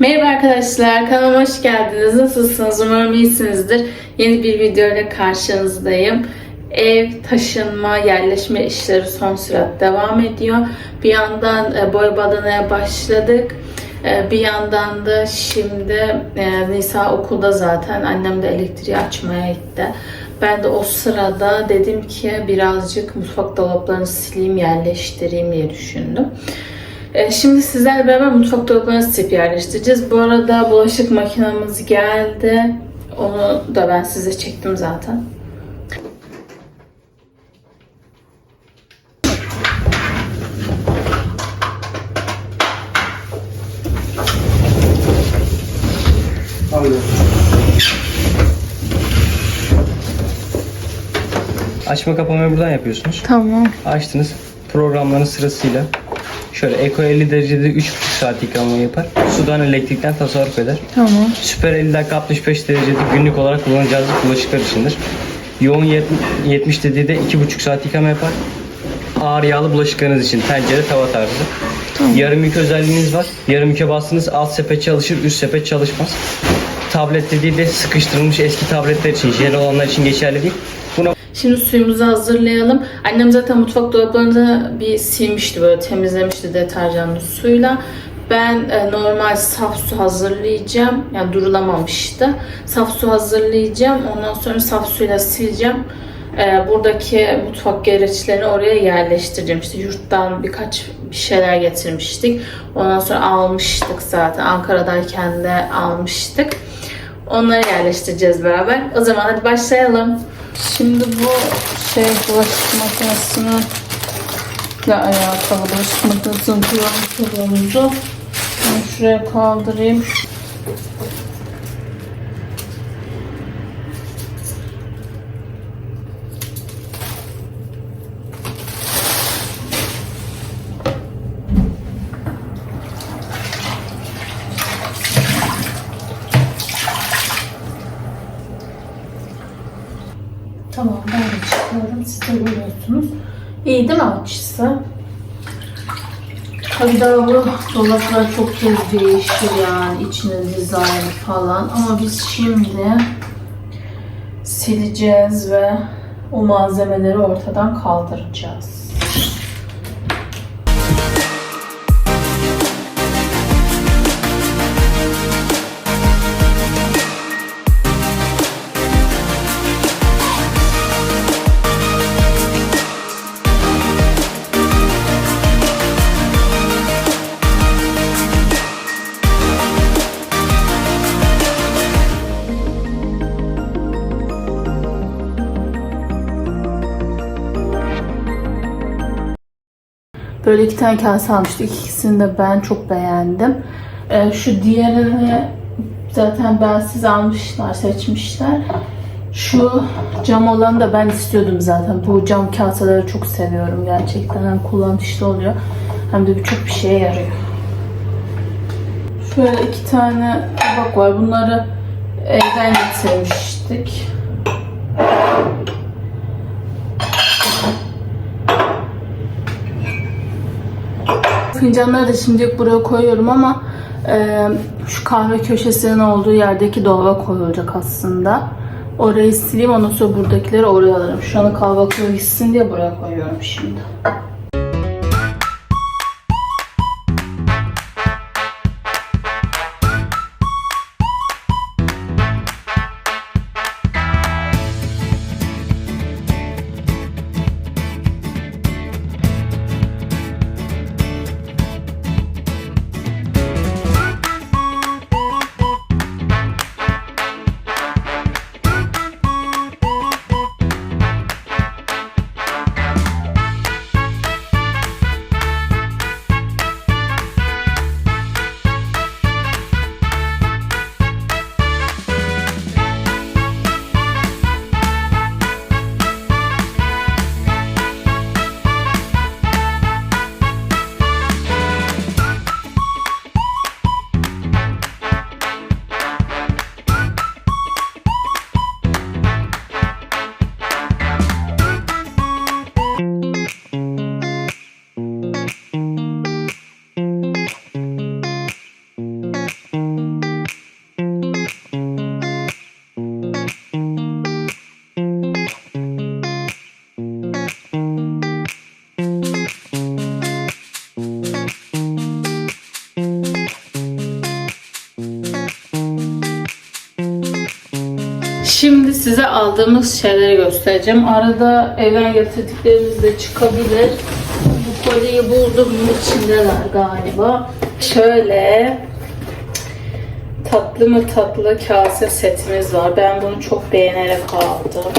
Merhaba arkadaşlar, kanalıma hoş geldiniz. Nasılsınız? Umarım iyisinizdir. Yeni bir video ile karşınızdayım. Ev, taşınma, yerleşme işleri son sürat devam ediyor. Bir yandan e, boya badanaya başladık. E, Bir yandan da şimdi e, Nisa okulda zaten annem de elektriği açmaya gitti. Ben de o sırada dedim ki birazcık mutfak dolaplarını sileyim, yerleştireyim diye düşündüm. Ee, Şimdi sizlerle beraber mutfak dolaplarını silip yerleştireceğiz. Bu arada bulaşık makinemiz geldi. Onu da ben size çektim zaten. Açma kapamayı buradan yapıyorsunuz. Tamam. Açtınız. Programların sırasıyla şöyle Eco 50 derecede 3,5 saat yıkanma yapar. Sudan elektrikten tasarruf eder. Tamam. Süper 50 dakika 65 derecede günlük olarak kullanacağınız bulaşıklar içindir. Yoğun 70 dediği de 2,5 saat yıkama yapar. Ağır yağlı bulaşıklarınız için tencere tava tarzı. Yarım yük özelliğiniz var. Yarım yüke bastınız alt sepet çalışır üst sepet çalışmaz. Tablet dediği de sıkıştırılmış eski tabletler için, jel olanlar için geçerli değil. Şimdi suyumuzu hazırlayalım. Annem zaten mutfak dolaplarını bir silmişti böyle temizlemişti deterjanlı suyla. Ben e, normal saf su hazırlayacağım. Yani durulamamıştı. Saf su hazırlayacağım. Ondan sonra saf suyla sileceğim. E, buradaki mutfak gereçlerini oraya yerleştireceğim. İşte yurttan birkaç bir şeyler getirmiştik. Ondan sonra almıştık zaten. Ankara'dayken de almıştık. Onları yerleştireceğiz beraber. O zaman hadi başlayalım. Şimdi bu şey bulaşık makinesini ile alakalı bulaşık makinesinin kullanmış olduğumuzu şuraya kaldırayım. Tamam ben de Siz de görüyorsunuz. İyi değil mi açısı? Tabii daha bu dolaplar çok kez değişir yani içinin dizaynı falan. Ama biz şimdi sileceğiz ve o malzemeleri ortadan kaldıracağız. Böyle iki tane kase almıştık. İkisini de ben çok beğendim. Ee, şu diğerini zaten ben siz almışlar, seçmişler. Şu cam olanı da ben istiyordum zaten. Bu cam kaseleri çok seviyorum gerçekten. Hem kullanışlı oluyor hem de birçok bir şeye yarıyor. Şöyle iki tane tabak var. Bunları evden getirmiştik. Fincanları da şimdilik buraya koyuyorum ama e, şu kahve köşesinin olduğu yerdeki dolaba koyulacak aslında. Orayı sileyim ondan sonra buradakileri oraya alırım. Şu an kahve koyu diye buraya koyuyorum şimdi. Şimdi size aldığımız şeyleri göstereceğim. Arada evden getirdiklerimiz de çıkabilir. Bu kolyeyi buldum. İçindeler galiba. Şöyle tatlı mı tatlı kase setimiz var. Ben bunu çok beğenerek aldım.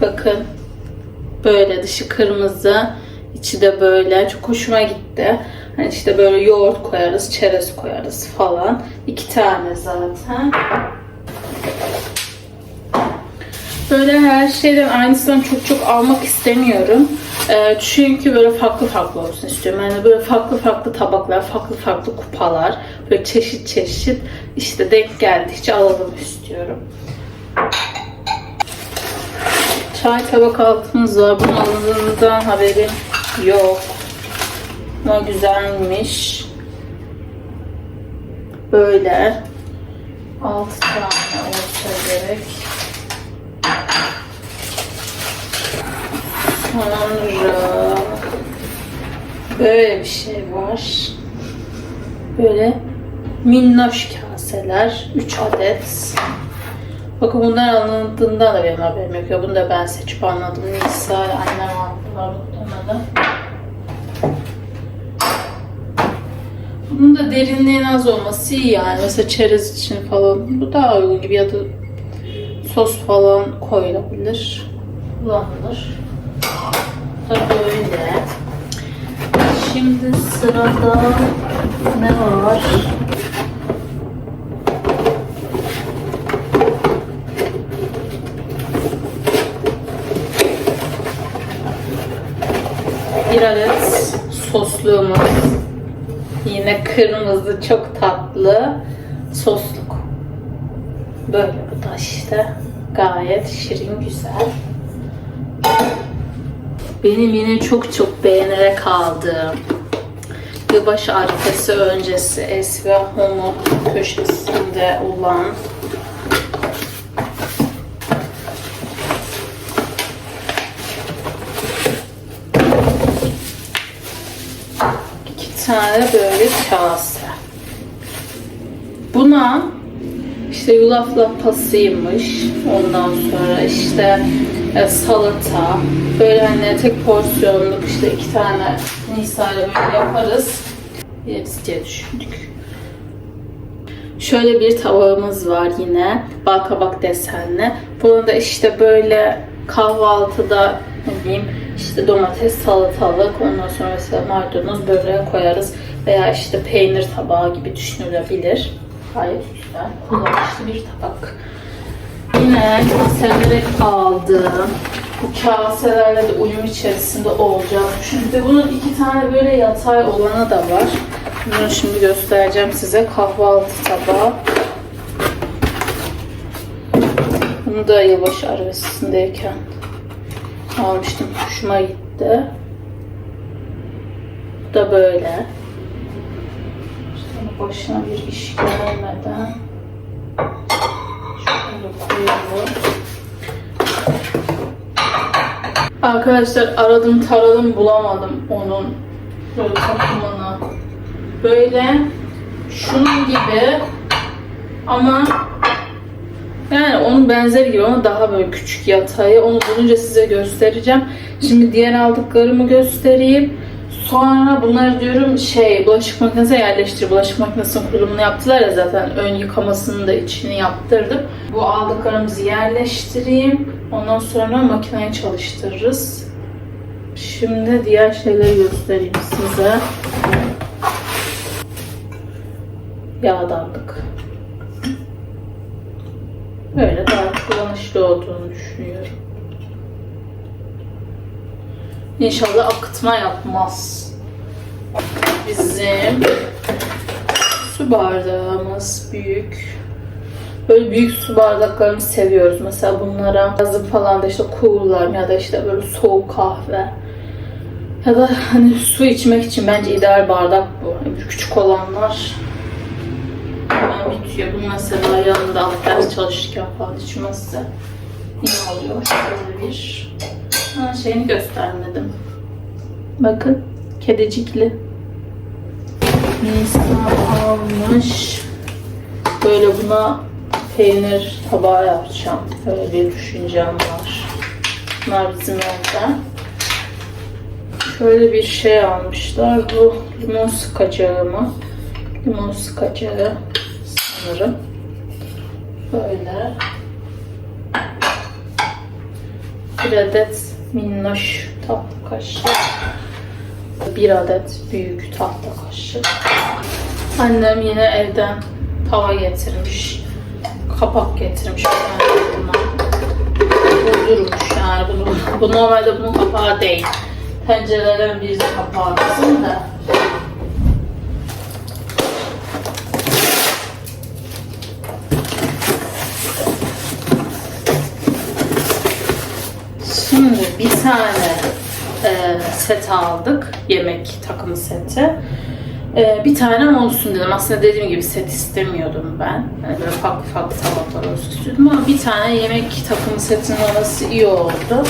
Bakın. Böyle dışı kırmızı, içi de böyle. Çok hoşuma gitti. Hani işte böyle yoğurt koyarız, çerez koyarız falan. İki tane zaten. Böyle her şeyden aynısından çok çok almak istemiyorum. Ee, çünkü böyle farklı farklı olsun istiyorum. Yani böyle farklı farklı tabaklar, farklı farklı kupalar, böyle çeşit çeşit işte denk geldikçe alalım istiyorum. Çay tabak altımız var. Bunun alındığından haberim yok. Ama güzelmiş. Böyle. 6 tane olsa gerek. Sonra böyle bir şey var. Böyle minnoş kaseler. 3 adet. Bakın bunlar alındığından da benim haberim yok. Ya bunu da ben seçip anladım. Nisa annem aldılar muhtemelen. Bunun da derinliğin az olması iyi yani. Mesela çerez için falan bu daha uygun gibi ya da sos falan koyulabilir. Kullanılır. Da böyle. Şimdi sırada ne var? Bir adet sosluğumuz. Yine kırmızı çok tatlı sosluk. Böyle bu da işte gayet şirin güzel. Benim yine çok çok beğenerek aldığım yılbaşı arifesi öncesi Es ve Homo köşesinde olan tane böyle kase. Buna işte yulaf lapasıymış. Ondan sonra işte e, salata. Böyle hani tek porsiyonluk işte iki tane Nisa ile böyle yaparız. Yeriz diye düşündük. Şöyle bir tabağımız var yine. Balkabak desenli. Bunu da işte böyle kahvaltıda ne bileyim işte domates, salatalık, ondan sonra mesela maydanoz böyle koyarız. Veya işte peynir tabağı gibi düşünülebilir. Gayet güzel, kullanışlı bir tabak. Yine kaselerek aldığım bu kaselerle de uyum içerisinde olacak. Çünkü bunun iki tane böyle yatay olanı da var. Bunu şimdi göstereceğim size. Kahvaltı tabağı. Bunu da yılbaşı arabasındayken almıştım. Hoşuma gitti. Bu da böyle. İşte başına bir iş gelmeden şöyle koyalım. Arkadaşlar aradım taradım bulamadım onun böyle takımını. Böyle şunun gibi ama yani onun benzeri gibi ama daha böyle küçük yatayı. Onu bulunca size göstereceğim. Şimdi diğer aldıklarımı göstereyim. Sonra bunları diyorum şey bulaşık makinesine yerleştir. Bulaşık makinesinin kurulumunu yaptılar ya zaten. Ön yıkamasını da içini yaptırdım. Bu aldıklarımızı yerleştireyim. Ondan sonra makineyi çalıştırırız. Şimdi diğer şeyleri göstereyim size. Yağdanlık. Böyle daha kullanışlı olduğunu düşünüyorum. İnşallah akıtma yapmaz. Bizim su bardağımız büyük. Böyle büyük su bardaklarını seviyoruz. Mesela bunlara yazın falan da işte cool'lar ya da işte böyle soğuk kahve. Ya da hani su içmek için bence ideal bardak bu. Yani küçük olanlar hemen bitiyor. Bu mesela yanında alıp ders çalışırken falan içmezse iyi oluyor. Şöyle bir ha, şeyini göstermedim. Bakın kedicikli. Nisa almış. Böyle buna peynir tabağı yapacağım. Böyle bir düşüncem var. Bunlar bizim evden. Şöyle bir şey almışlar. Bu limon sıkacağı mı? Limon sıkacağı sanırım. Böyle. Bir adet minnoş tatlı kaşık. Bir adet büyük tahta kaşık. Annem yine evden tava getirmiş. Kapak getirmiş. Uydurmuş yani. Bunu, bu normalde bunun kapağı değil. Tencerelerin bir kapağı de. Şimdi bir tane e, set aldık. Yemek takımı seti. E, bir tane olsun dedim. Aslında dediğim gibi set istemiyordum ben. Yani böyle farklı farklı tabaklar olsun istiyordum ama bir tane yemek takımı setinin olması iyi oldu.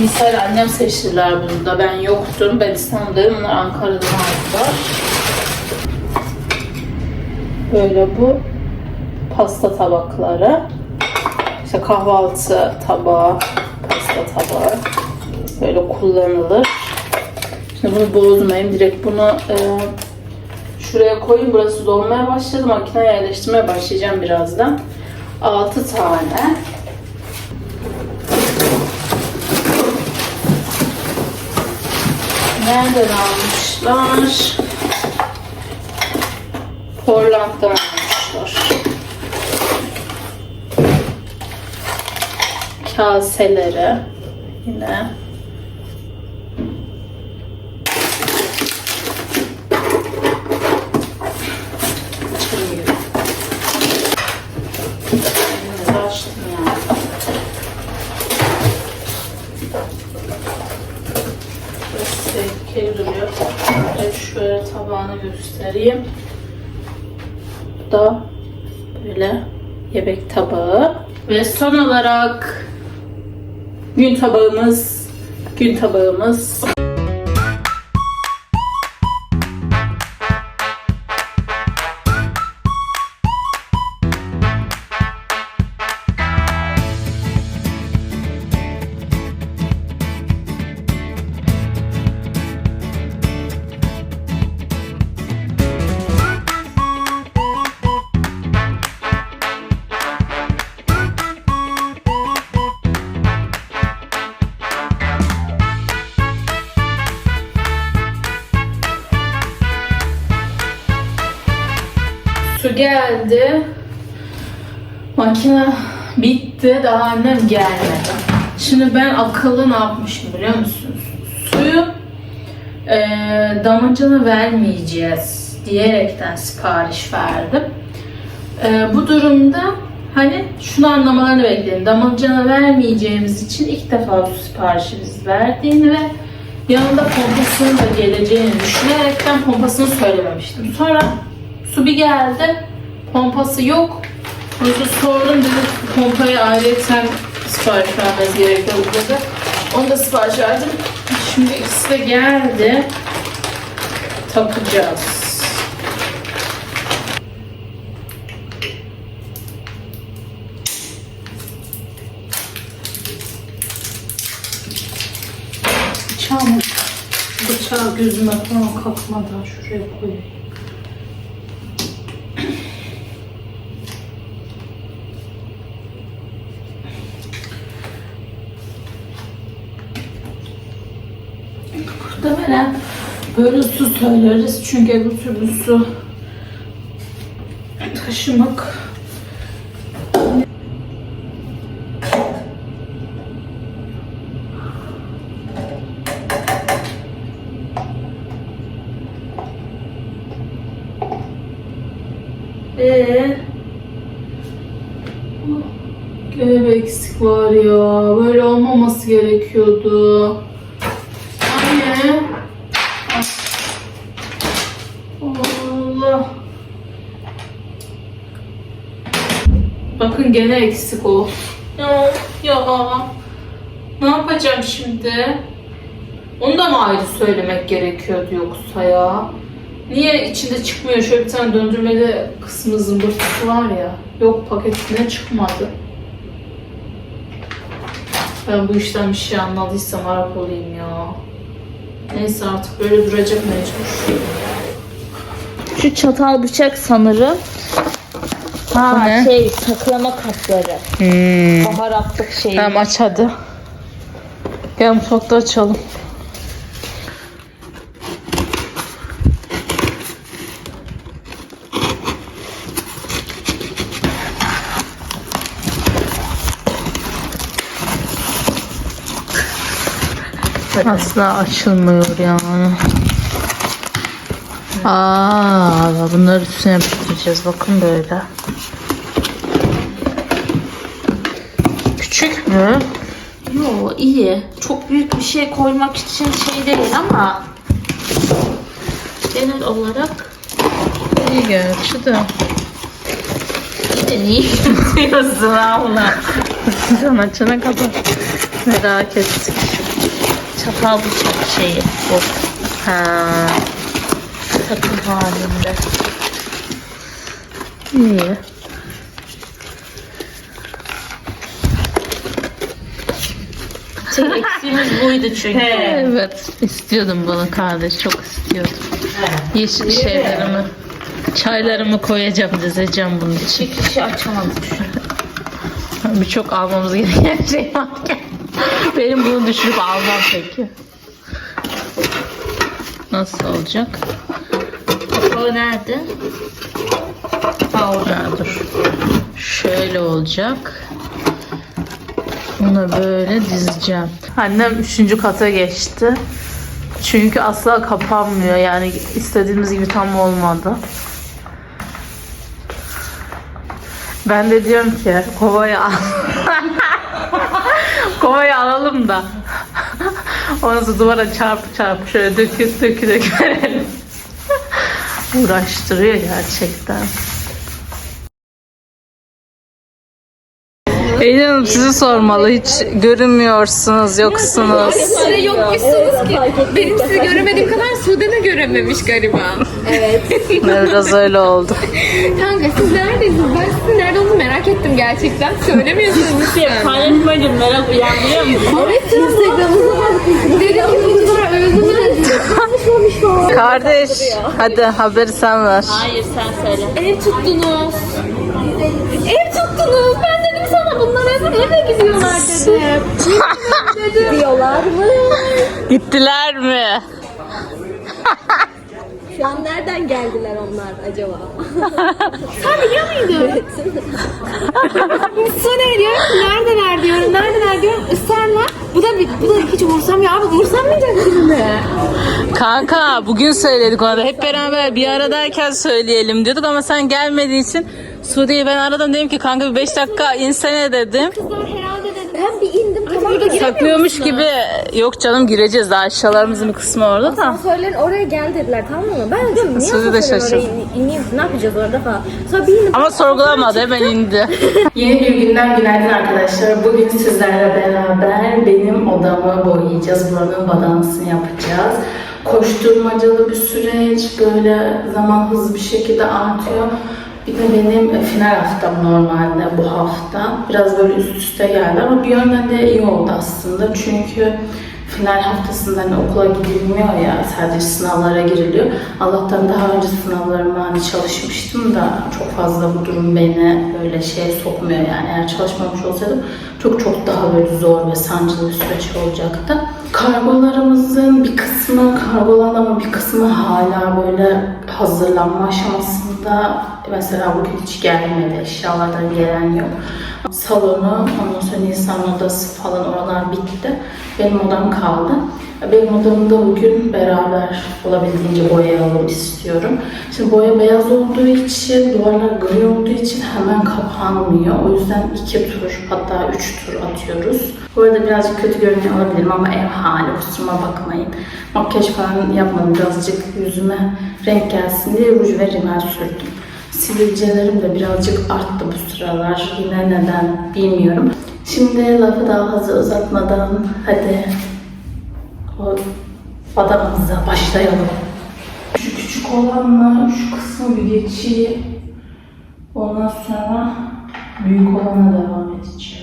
Misal annem seçtiler bunu da. Ben yoktum. Ben İstanbul'dayım. Onlar Ankara'dan aldılar. Böyle bu pasta tabakları. İşte kahvaltı tabağı, pasta tabağı böyle kullanılır. Şimdi bunu bozmayayım. Direkt bunu e, şuraya koyayım. Burası dolmaya başladı. Makineye yerleştirmeye başlayacağım birazdan. 6 tane. Nereden almışlar? Portland'dan almışlar. Kaseleri yine duruyor. Evet, şöyle tabağını göstereyim. Bu da böyle yemek tabağı. Ve son olarak gün tabağımız, gün tabağımız. Su geldi. Makine bitti. Daha annem gelmedi. Şimdi ben akıllı ne yapmışım biliyor musunuz? Suyu e, damacana vermeyeceğiz diyerekten sipariş verdim. E, bu durumda hani şunu anlamalarını bekledim. Damacana vermeyeceğimiz için ilk defa su siparişimizi verdiğini ve yanında pompasının da geleceğini düşünerekten pompasını söylememiştim. Sonra Su bir geldi. Pompası yok. Onu sordum dedi pompayı ayrıca sipariş vermeniz gerekiyor dedi. Onu da sipariş verdim. Şimdi ikisi de geldi. Takacağız. Bıçağımı, bıçağı gözüme falan kalkmadan şuraya koyayım. Böyle su söyleriz çünkü öbür türlü su taşımak Ee, Görev eksik var ya. Böyle olmaması gerekiyordu. Gene eksik o. Ya, ya. Ne yapacağım şimdi? Onu da mı ayrı söylemek gerekiyordu yoksa ya? Niye içinde çıkmıyor? Şöyle bir tane döndürmeli kısmı zımbırtısı var ya. Yok paketine çıkmadı. Ben bu işten bir şey anladıysam Arap olayım ya. Neyse artık böyle duracak mecbur. Şu çatal bıçak sanırım. Ha Bu ne? şey saklama kapları. Hmm. Baharatlık şey. Tamam aç hadi. Gel mutfakta açalım. Asla açılmıyor yani. Aa, bunları üstüne yapıştıracağız. Bakın böyle. Küçük mü? Yo iyi. Çok büyük bir şey koymak için şey değil ama genel olarak İyi gerçi de. bir de niye yapıyorsun abla? Can açana kadar merak ettik. Çatal bıçak şeyi bu. Ha, Takım halinde. iyi. Tek eksiğimiz buydu çünkü. Evet, istiyordum bunu kardeş, çok istiyordum. Yeşil şeylerimi, çaylarımı koyacağım, dizeceğim bunun için. Bir kişi açamadık şu an. Birçok almamız gereken şey varken. Benim bunu düşürüp almam peki. Nasıl olacak? O nerede? Ha orada dur. Şöyle olacak. Bunu böyle dizeceğim. Annem üçüncü kata geçti. Çünkü asla kapanmıyor. Yani istediğimiz gibi tam olmadı. Ben de diyorum ki kovayı al. kovayı alalım da. Sonra duvara çarpı çarpı şöyle dökü dökü dökü verelim. Uğraştırıyor gerçekten. Eylül Hanım sizi sormalı. Hiç görünmüyorsunuz, yoksunuz. Size yokmuşsunuz ki. Benim sizi göremediğim kadar Sude de görememiş gariban. Biraz öyle oldu. Kanka siz neredesiniz? Ben sizin nerede olduğunu merak ettim gerçekten. Söylemiyorsunuz lütfen. Paylaşmayın merak uyandırıyor mu? Evet Instagram'ınıza bakın. Dedim ki bunlara öldüler. Kardeş, hadi haberi sen ver. Hayır sen söyle. Ev tuttunuz. Ev tuttunuz. Ben dedim sana bunlar eve, eve gidiyorlar dedim. dedim. Diyorlar mı? Gittiler mi? Şu an nereden geldiler onlar acaba? Sen biliyor muydun? Su ne diyor? Neredeler diyorum. Neredeler diyorum. Israrla. Bu da bu da hiç umursamıyor abi. Umursamayacak şimdi. Kanka bugün söyledik ona da. Hep beraber bir aradayken söyleyelim diyorduk ama sen gelmediğin için Sude'yi ben aradım dedim ki kanka bir 5 dakika insene dedim. Herhalde dedim. Ben bir indim tamam mı? Saklıyormuş gibi yok canım gireceğiz daha eşyalarımızın bir kısmı orada da. Asansörlerin oraya gel dediler tamam mı? Ben de diyorum niye Suzi de asansörün şaşırdı. oraya ineyim ne yapacağız orada falan. Sonra bir indim. Ama sorgulamadı hemen indi. Yeni bir günden günaydın arkadaşlar. Bugün sizlerle beraber benim odamı boyayacağız. Buranın badansını yapacağız. Koşturmacalı bir süreç. Böyle zaman hızlı bir şekilde artıyor. Bir de benim final haftam normalde bu hafta. Biraz böyle üst üste geldi ama bir yönden de iyi oldu aslında. Çünkü final haftasında hani okula gidilmiyor ya sadece sınavlara giriliyor. Allah'tan daha önce sınavlarıma hani çalışmıştım da çok fazla bu durum beni böyle şeye sokmuyor yani. Eğer çalışmamış olsaydım çok çok daha böyle zor ve sancılı bir süreç olacaktı. Kargolarımızın bir kısmı kargolandı ama bir kısmı hala böyle hazırlanma aşamasında. Mesela bugün hiç gelmedi. Eşyalardan gelen yok. Salonu, ondan sonra Nisan odası falan oralar bitti. Benim odam kaldı. Benim odamda bugün beraber olabildiğince boyayalım istiyorum. Şimdi boya beyaz olduğu için, duvarlar gri olduğu için hemen kapanmıyor. O yüzden iki tur hatta üç tur atıyoruz. Bu arada birazcık kötü görünüyor olabilirim ama ev hali kusuruma bakmayın. Makyaj falan yapmadım. Birazcık yüzüme renk gelsin diye ruj ve rimel sürdüm. Sivilcelerim de birazcık arttı bu sıralar. Yine neden bilmiyorum. Şimdi lafı daha fazla uzatmadan hadi o badamımıza başlayalım. Şu küçük olanla şu kısmı bir geçeyim. Ondan sonra büyük olana devam edeceğim.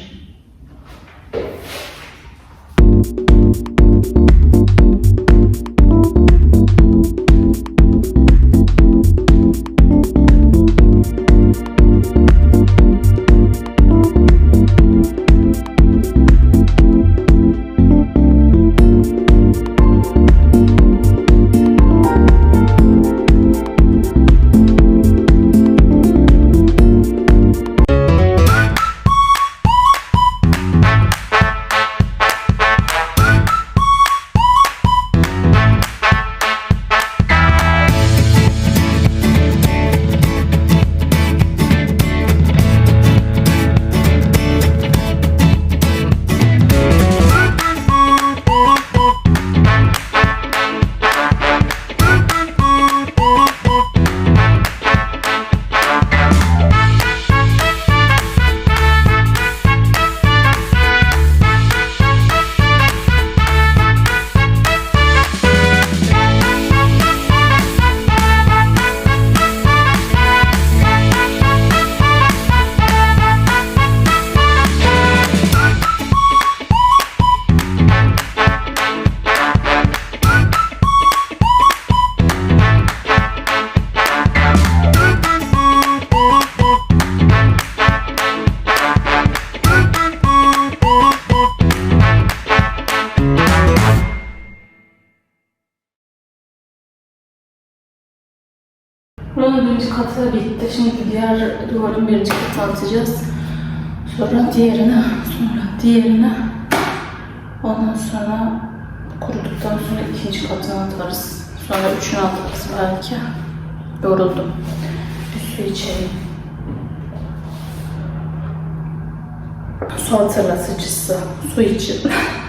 Buranın birinci katı bitti. Şimdi diğer duvarın birinci katını atacağız. Sonra diğerine, sonra diğerine. Ondan sonra kuruduktan sonra ikinci katını atarız. Sonra üçünü atarız belki. Yoruldum. Bir su içeyim. Su hatırlatıcısı. Su için.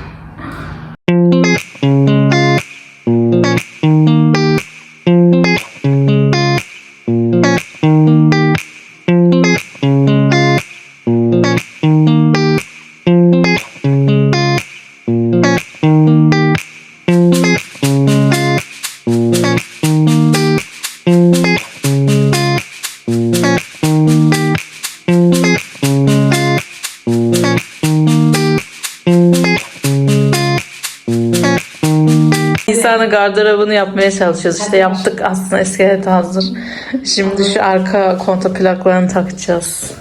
Nisan'ın gardırobunu yapmaya çalışıyoruz. İşte yaptık aslında iskelet hazır. Şimdi şu arka konta plaklarını takacağız.